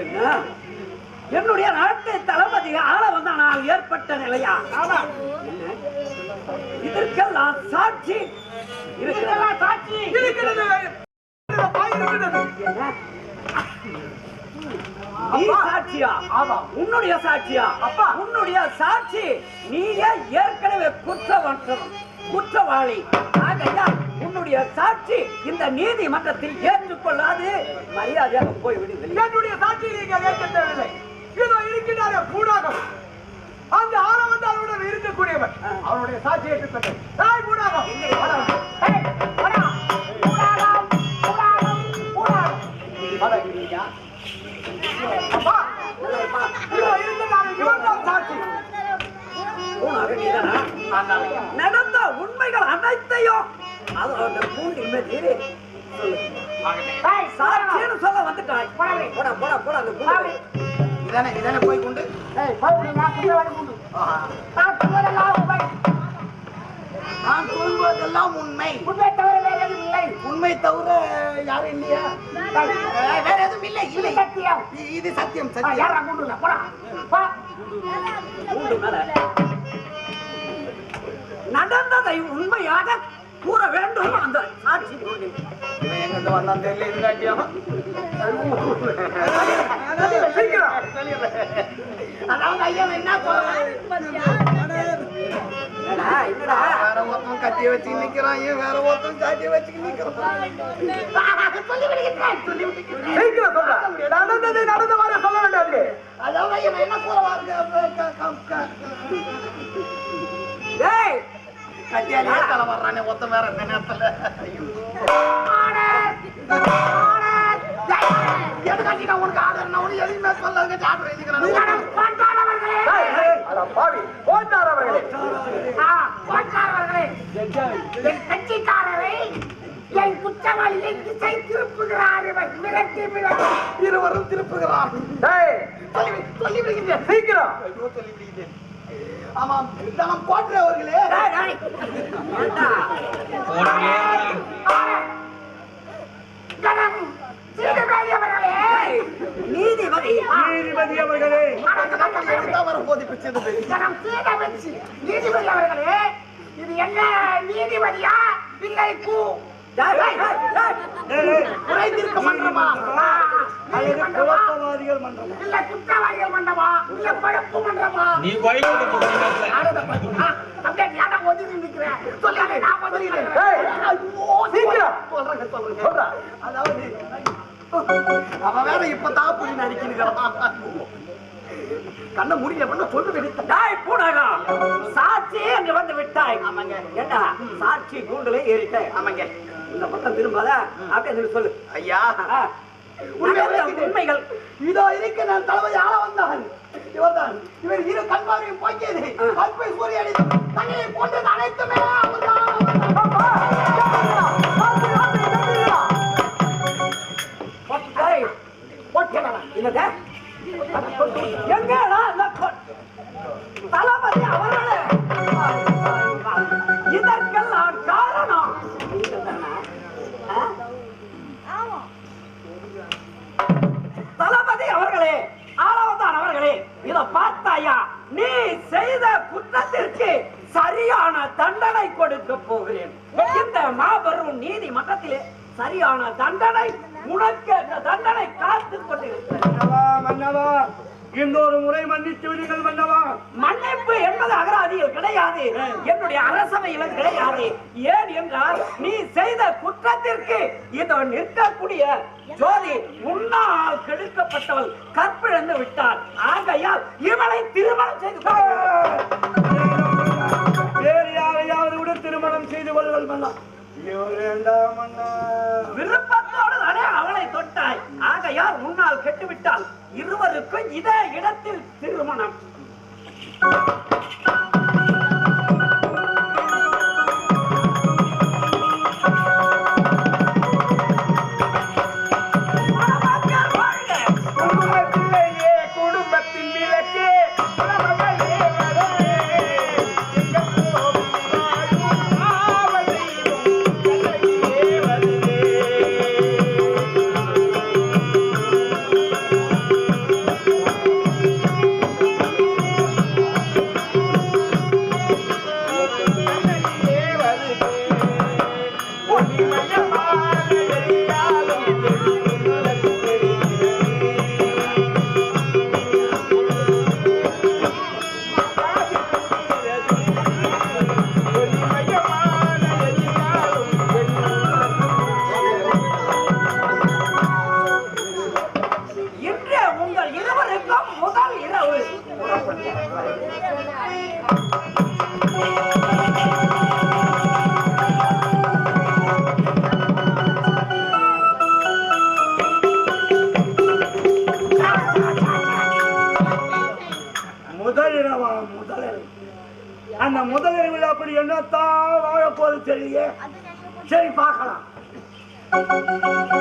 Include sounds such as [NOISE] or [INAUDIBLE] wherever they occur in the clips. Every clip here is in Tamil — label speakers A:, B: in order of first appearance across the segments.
A: என்ன? என்னுடைய நாட்டு தளபதி ஆள வந்த நான் ஏற்பட்ட நிலையா? இதற்கெல்லாம் சாட்சி
B: சாட்சி
C: இருக்கிறது.
A: சாட்சியா?
C: ஆமா.
A: உன்னுடைய சாட்சியா?
C: அப்பா.
A: உன்னுடைய சாட்சி. நீயே ஏற்கனவே குற்றவற்றவன் குற்றவாளி. ஆகையா உன்னுடைய சாட்சி இந்த நீதிமன்றத்தில் ஏற்றுக்கொள்ளாது. மரியாதையாக போய்விடு வெளியே.
C: என்னுடைய சாட்சியை நீங்கள் ஏற்க தேவையில்லை இதோ இருக்கின்றாரே பூடாகம். அந்த ஆளவந்தாருடன் இருக்கக்கூடியவன். அவனுடைய சாட்சி ஏற்றுக்கொண்டேன். தாய் பூடாகம். அப்பா இதோ இருக்கின்றாரே இவன் தான் சாட்சி?
A: நடந்த உண்மைகள் அனைத்தையும் அது அந்த கூண்டின் மீது சொல்லு.
B: ஏய்,
A: சாட்சின்னு சொல்ல வந்துட்டாய் போடா போடா போடா அந்த.
C: இதனை இதனை போய் கொண்டு
B: ஏய், போய் நான் சொல்வதெல்லாம் உண்மை.
C: நான் சொல்வதெல்லாம் உண்மை
B: உண்மை தவிர வேறு எதுவும் இல்லை.
C: உண்மை தவிர யாரும் இல்லையா வேற எதுவும் இல்லை
B: இது
C: இல்லை
B: சத்தியம்.
C: இது சத்தியம் சத்தியம்
B: யாரா கூண்டுல? போடா. போ.
A: கூண்டு மேல. நடந்ததை உண்மையாக கூற வேண்டும் அந்த சாட்சி
C: வந்தான் தெரியல
B: அதாவது ஐயா என்ன சொல்றாரு?
A: என்னடா, என்னடா?
C: வேற ஒருத்தன் கத்திய வச்சு நிக்கிறான் இவன் வேற ஒருத்தன் சாட்டிய வச்சு நிக்கிறான்.
B: சொல்லி விடுகிறேன், சொல்லி அதாவது என்ன கூற
A: டேய்,
C: கத்தியாலே தலை வர்றானே ஒருத்தன் வேற இந்த நேரத்துல. ஐயோ.
B: எதுக்காண்டி நான் உனக்கு ஆர்டர் நான் உனக்கு எதுவுமே சொல்லாதுங்க சாப்பிட எழுதிக்கிறேன்
C: பாவி போட்டார் அவர்களே
B: என் கட்சிக்காரரை என் குற்றவாளியை திசை திருப்புகிறார் மிரட்டி மிரட்டி.
C: இருவரும் திருப்புகிறார். ஏய்,
B: சொல்லி சொல்லி விடுகிறேன்
C: சீக்கிரம்!
B: ஆமாம் நான்
A: நீதிபதி.
C: நீதிபதி அவர்களே.
B: சீதபேரி நீதிபதி அவர்களே இது என்ன நீதிபதியா? இல்லை கூ. குறைந்திருக்க மன்றமா
C: குழப்பவாதிகள் மன்றம்
B: இல்ல குற்றவாளிகள் மன்றமா இல்ல பழப்பு மன்றமா
D: நீ
B: சொல்லாதே, நான்
C: சீக்கிரம்.
B: சொல்றேங்க. அதாவது, அவன் வேற இப்பதான் நடிக்கிறான் கண்ண முடியல பண்ண சொல்லு வெடித்த
A: டேய், பூனகா. சாட்சி வந்து விட்டாய்.
B: ஆமாங்க.
A: ஏண்டா சாட்சி கூண்டுல ஏறிட்டேன்.
B: ஆமாங்க.
A: இந்த பக்கம் திரும்பாத அப்படியே சொல்லி
B: ஐயா.
A: உண்மைகள்
B: இதோ இருக்க நான் தலைமை ஆள வந்தவன் இவர்தான். இவர் இரு கண்பாவையும் போக்கியது கற்பை சூரியனை தன்னை கொண்டது அனைத்துமே
A: என்னது? எங்கடா? மாபெரும் நீதிமன்றத்திலே சரியான தண்டனை உனக்கு தண்டனை காத்துக் கொண்டிருக்கிறது.
C: இன்னொரு முறை மன்னித்து விடுங்கள் மன்னவா.
A: மன்னிப்பு என்பது அகராதியில் கிடையாது. என்னுடைய அரசவையிலும் கிடையாது. ஏன் என்றால் நீ செய்த குற்றத்திற்கு இதோ நிற்கக்கூடிய ஜோதி உன்னால் கெடுக்கப்பட்டவள் கற்பிழந்து விட்டார் ஆகையால் இவளை திருமணம் செய்து.
C: வேறு யாரையாவது விட திருமணம் செய்து வேண்டாம் மன்னா.
A: விருப்பத்தோடு தானே அவளை தொட்டாய். ஆகையால் முன்னால் கெட்டுவிட்டால் இருவருக்கும் இதே இடத்தில் திருமணம்.
E: Thank you.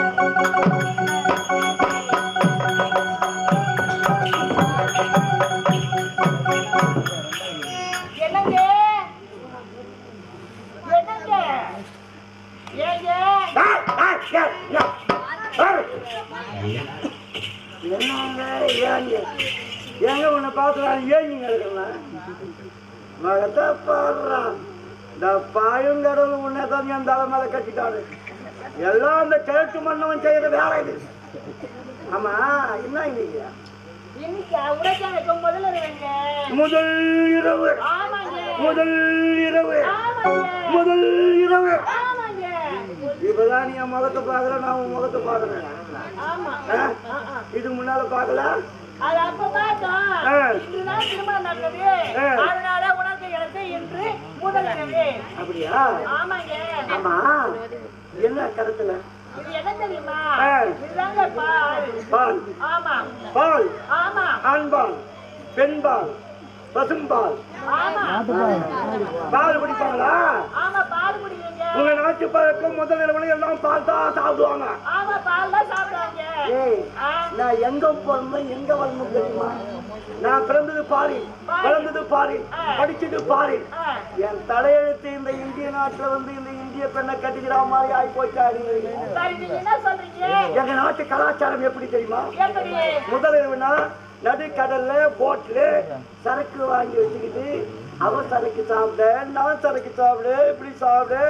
E: அந்த கிழட்டு மன்னவன் செய்யற வேலை இது. ஆமா என்ன இன்னைக்கு முதல் இரவு. முதல் இரவு. முதல் இரவு. இப்பதான் நீ என் முகத்தை பார்க்கல நான் உன் முகத்தை ஆ? இதுக்கு முன்னால பார்க்கல?
F: அது அப்ப பார்த்தோம். திருமணம் நடந்தது.
E: ஆ.
F: அதனால உனக்கு எனக்கு இன்று முதல்
E: அப்படியா?
F: ஆமாங்க.
E: ஆமா. என்ன கருத்துல?
F: இது தெரியுமா. இதுதாங்க பால்
E: பால்
F: ஆமா.
E: பால்
F: ஆமா.
E: ஆண்பால் பெண்பால் பசும்பால் பால் குடிப்பாங்களா?
F: ஆமா பால் குடிக்கிறீங்க
E: உங்க நாட்டு பழக்கம் முதல் இரவுல எல்லாம் பால் தான் சாப்பிடுவாங்க.
F: ஆமா பால் தான் சாப்பிடுவாங்க.
E: ஏய்
F: ஆ,
E: நான் எங்க பிறந்தேன் எங்க வளர்ந்தேன் தெரியுமா? நான் பிறந்தது பாரி வளர்ந்தது பாரி படிச்சது பாரி. என் தலையெழுத்து இந்த இந்திய நாட்டுல வந்து இந்த இந்திய பெண்ணை கட்டிக்கிற மாதிரி ஆகி
F: சொல்றீங்க.
E: எங்க நாட்டு கலாச்சாரம் எப்படி தெரியுமா?
F: எப்படி?
E: முதல் இரவுனா நடுக்கடல்ல போட்ல சரக்கு வாங்கி வச்சுக்கிட்டு அவன் சரக்கு சாப்பிட நான் சரக்கு சாப்பிடு இப்படி சாப்பிடு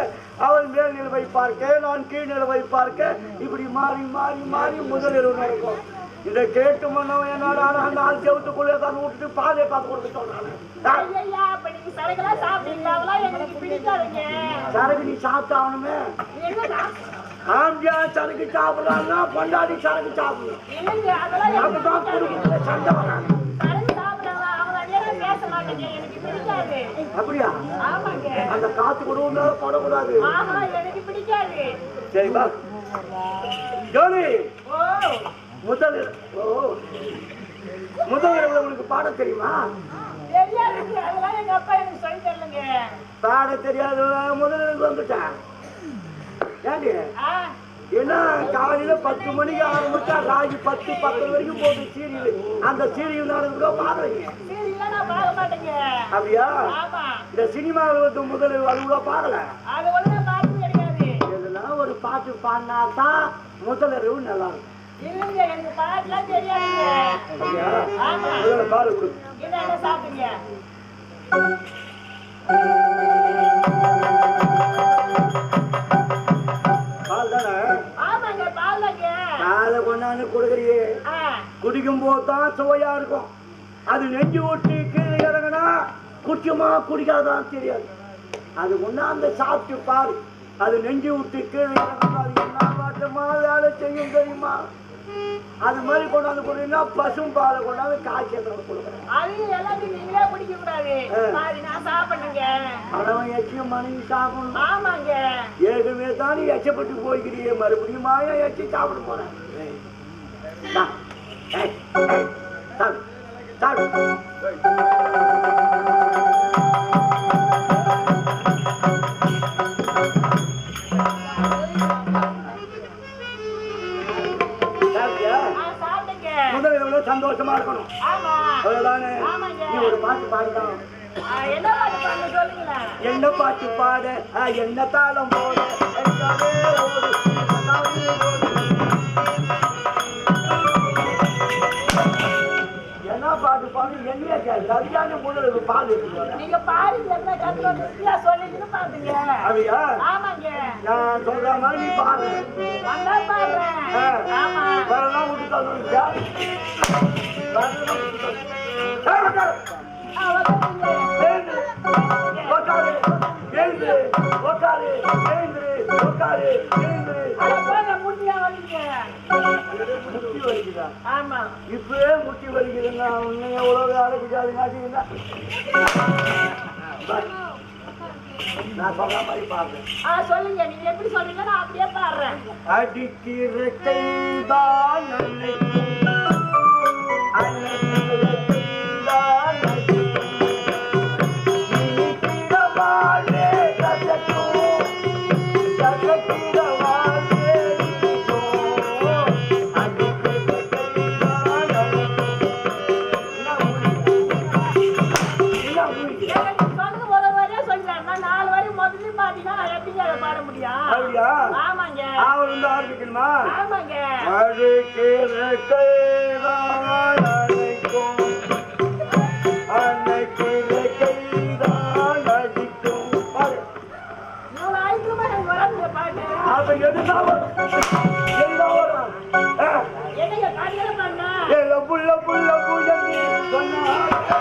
E: அவன் மேல் நிலவை பார்க்க நான் கீழ் நிலவை பார்க்க இப்படி மாறி மாறி மாறி முதல் இரவு நடக்கும். இதை கேட்டு மன்னவன் என்னடா அந்த ஆள் செவத்துக்குள்ளே தான் விட்டுட்டு பாதை பார்த்து கொடுக்க சொல்றாங்க சரக்கு நீ சாப்பிட்டாகணுமே.
F: என்னடா?
E: ஆம்பியா சரக்கு சாப்பிடறான்னா பொண்டாடி சரக்கு அப்பதான்
F: பிடிக்காது.
E: குடும்பத்துல சண்டை வராங்க அப்படியா? அந்த காத்து கூட போடக்கூடாது.
F: ஆஹா எனக்கு
E: முதல் ஓ முதல் இரவுல உங்களுக்கு பாட தெரியுமா? பாட தெரியாது முதல் வந்துட்டேன். ஏன்னா காலையில பத்து மணிக்கு ஆரம்பிச்சா ராஜி பத்து பத்து வரைக்கும் போட்டு சீரியல். அந்த சீரியல் நடந்துக்கோ பாடுறீங்க. அப்படியா? இந்த சினிமாவில் வந்து முதல் இரவு அது கூட பாடல. ஒரு பாட்டு பாடினா தான் முதல் இரவு நல்லா இருக்கும்.
F: இல்லைங்க எனக்கு பாட்டுலாம் தெரியாதுங்க. ஆமா. என்ன
E: கொடுக்குறியே. குடிக்கும் போது தான் சுவையா இருக்கும். அது நெஞ்சு விட்டு கீழே இறங்கினா குடிக்குமா குடிக்காதான் தெரியாது. அது கொண்டாந்து சாப்பிட்டு பாரு அது நெஞ்சு விட்டு கீழே இறங்கினா அது என்ன பாட்டுமா வேலை செய்யும் தெரியுமா? அது மாதிரி கொண்டாந்து கொடுத்தீங்கன்னா பசும் பாலை கொண்டாந்து காய்ச்சி கொடுக்குறேன்.
F: அது எல்லாத்தையும் நீங்களே குடிக்க கூடாது. பாதி நான் சாப்பிடுங்க
E: அவன் எச்சியும் மனைவி சாப்பிடணும்.
F: ஆமாங்க.
E: ஏற்கனவே தான் எச்சப்பட்டு போய்க்கிறியே மறுபடியும் மாயா எச்சி சாப்பிட போறேன். சாப்பிடு, சாப்பிடு. சந்தோஷமா இருக்கணும். அவ்வளவுதானே. நீ ஒரு பாட்டு பாடிதான்
F: என்ன பாட்டு
E: பாட? என்ன தாளம் போட. என்ன பாட்டு பாடு? என்ன கேள்வி அதுக்கான முதல்ல பாடு?
F: நீங்க பாருங்க
E: அப்படியா
F: ஆமாங்க
E: நான் சொல்ற மாதிரி நீ
F: வந்தா. ஆமா
E: வரலாம் விட்டு உட்காரு. எழுந்து. உட்காரு. எழுந்து. உட்காரு. எழுந்து.
F: வந்துட்டீங்க.
E: முட்டி வலிக்குதா?
F: ஆமா
E: இப்பவே முட்டி இன்னும் எவ்வளவு அது காட்டிங்கன்னா நான் சொல்ற மாதிரி பாருங்க.
F: ஆ சொல்லுங்க. நீங்க எப்படி சொல்றீங்க நான் அப்படியே பாடுறேன்.
E: அடிக்கிற கைதான்.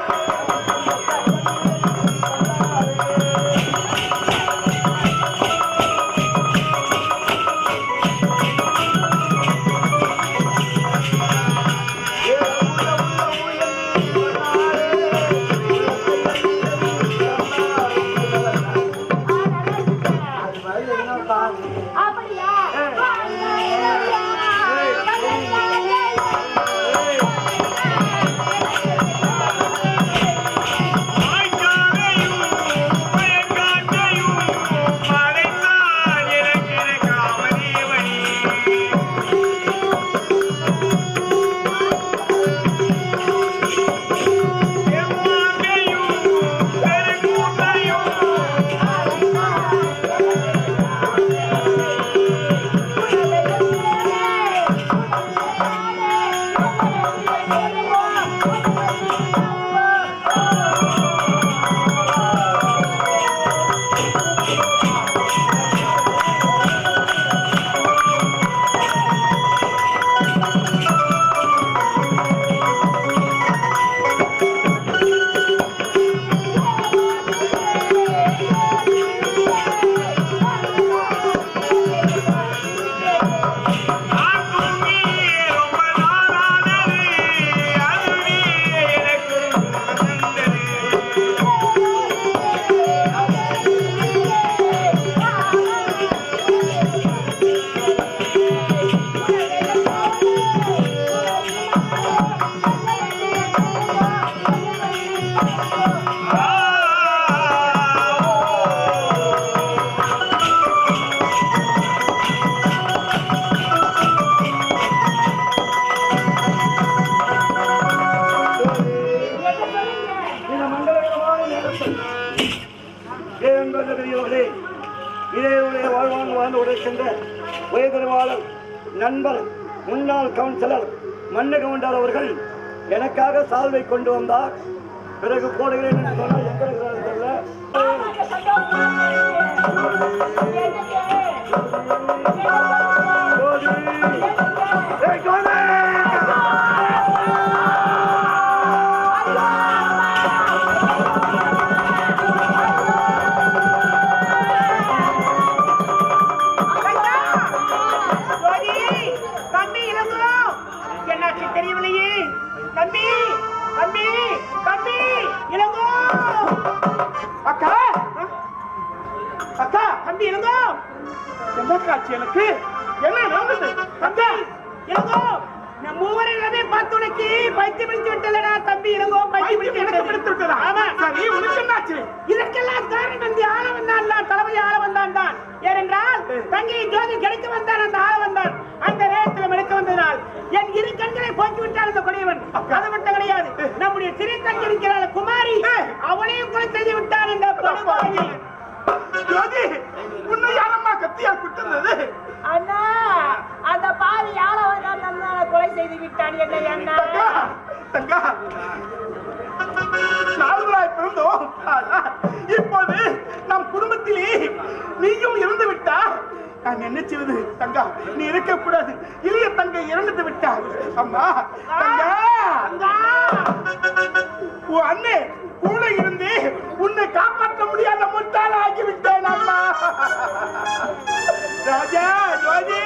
F: அப்படியா [LAUGHS]
G: உயர்தருவாளர் நண்பர் முன்னாள் கவுன்சிலர் மன்னகவுண்டர் அவர்கள் எனக்காக சால்வை கொண்டு வந்தார். பிறகு போடுகிறேன் என்று சொன்னால் எங்க இருக்கிறார்கள்
F: இளங்கோ நம் மூவரிடமே பார்த்து உனக்கு பைத்தியம் பிடித்து விட்டலடா தம்பி இளங்கோ பைத்தியம் பிடித்து
G: எனக்கு பிடித்து விட்டதா?
F: ஆமா.
G: சரி உனக்கு என்னாச்சு?
F: இதற்கெல்லாம் காரணம் இந்த ஆள வந்தான் தான் தளபதி ஆள வந்தான் தான். ஏனென்றால் தங்கை ஜோதி கிடைக்க வந்தான் அந்த ஆள வந்தான் அந்த நேரத்தில் எடுக்க வந்ததால் என் இரு கண்களை போக்கி விட்டான் அந்த கொடியவன். அது மட்டும் கிடையாது. நம்முடைய சிறு தங்கி இருக்கிறாள் குமாரி அவளையும் கொலை செய்து விட்டான் இந்த படுகொலை
G: ஜோதி உன்னை யாரம்மா கத்தியா குட்டுனது
F: அண்ணா அந்த பாவி ஆள வந்தான் தந்தான கொலை செய்து விட்டான் என்ன அண்ணா
G: தங்கா பிறந்தோம். இப்போது நம் குடும்பத்திலே நீயும் இறந்து விட்டா நான் என்ன செய்வது தங்கா? நீ இருக்க கூடாது இளைய தங்கை இறந்து விட்டார் அம்மா தங்கா. உன் அண்ணே கூட இருந்து உன்னை காப்பாற்ற முடியாத முட்டாள் ஆகிவிட்டேன் அம்மா. ராஜா ஜோதி.